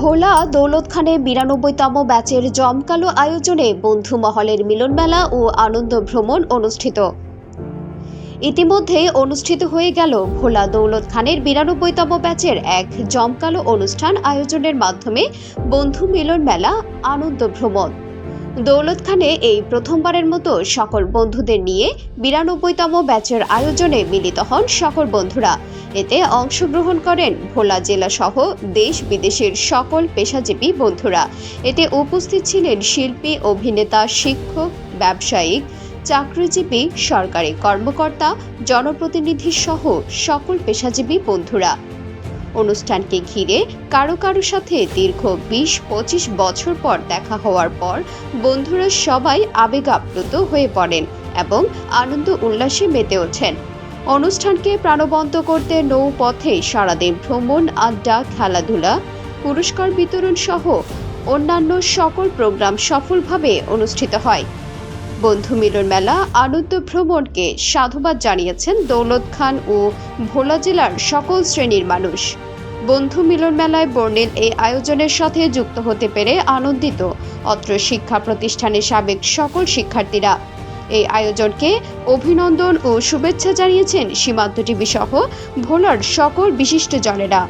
ভোলা দৌলত খানে বিরানব্বইতম ব্যাচের জমকালো আয়োজনে বন্ধু মহলের মিলনমেলা ও আনন্দ ভ্রমণ অনুষ্ঠিত। ইতিমধ্যে অনুষ্ঠিত হয়ে গেল ভোলা দৌলত খানের বিরানব্বইতম ব্যাচের এক জমকালো অনুষ্ঠান আয়োজনের মাধ্যমে বন্ধু মিলন মেলা আনন্দ ভ্রমণ। দৌলত খানে এই প্রথমবারের মতো সকল বন্ধুদের নিয়ে বিরানব্বইতম ব্যাচের আয়োজনে মিলিত হন সকল বন্ধুরা। এতে অংশগ্রহণ করেন ভোলা জেলা সহ দেশ বিদেশের সকল পেশাজীবী বন্ধুরা। এতে উপস্থিত ছিলেন শিল্পী, অভিনেতা, শিক্ষক, ব্যবসায়িক, চাকরিজীবী, সরকারি কর্মকর্তা, জনপ্রতিনিধি সহ সকল পেশাজীবী বন্ধুরা। অনুষ্ঠানকে ঘিরে কারও কারও সাথে দীর্ঘ বিশ পঁচিশ বছর পর দেখা হওয়ার পর বন্ধুরা সবাই আবেগ আপ্লুত হয়ে পড়েন এবং আনন্দ উল্লাসে মেতে ওঠেন। অনুষ্ঠানকে প্রাণবন্ত করতে নৌপথে সারাদিন ভ্রমণ, আড্ডা, খেলাধুলা, পুরস্কার বিতরণ সহ অন্যান্য সকল প্রোগ্রাম সফলভাবে অনুষ্ঠিত হয়। বন্ধু মিলন মেলা, আনন্দ ভ্রমণকে সাধুবাদ জানিয়েছেন দৌলত খান ও ভোলা জেলার সকল শ্রেণির মানুষ। বন্ধু মিলন মেলায় বর্ণিল এই আয়োজনের সাথে যুক্ত হতে পেরে আনন্দিত অত্র শিক্ষা প্রতিষ্ঠানের সাবেক সকল শিক্ষার্থীরা। এই আয়োজনকে অভিনন্দন ও শুভেচ্ছা জানিয়েছেন সীমান্ত টিভি সহ ভোলার সকল বিশিষ্টজনেরা।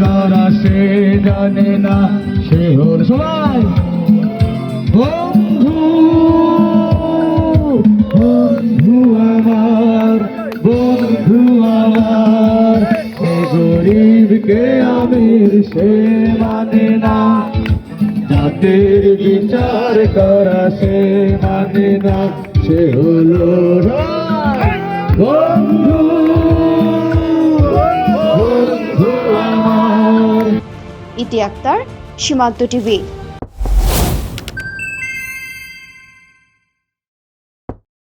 কারা সে জানে না সে হল সবাই। বন্ধু বন্ধু আমার বন্ধু আমার সে গরিবকে আমির সে মানে না। জাতির বিচার করা সে মানে না, সে হলো ইতি আক্তার সীমান্ত টিভি।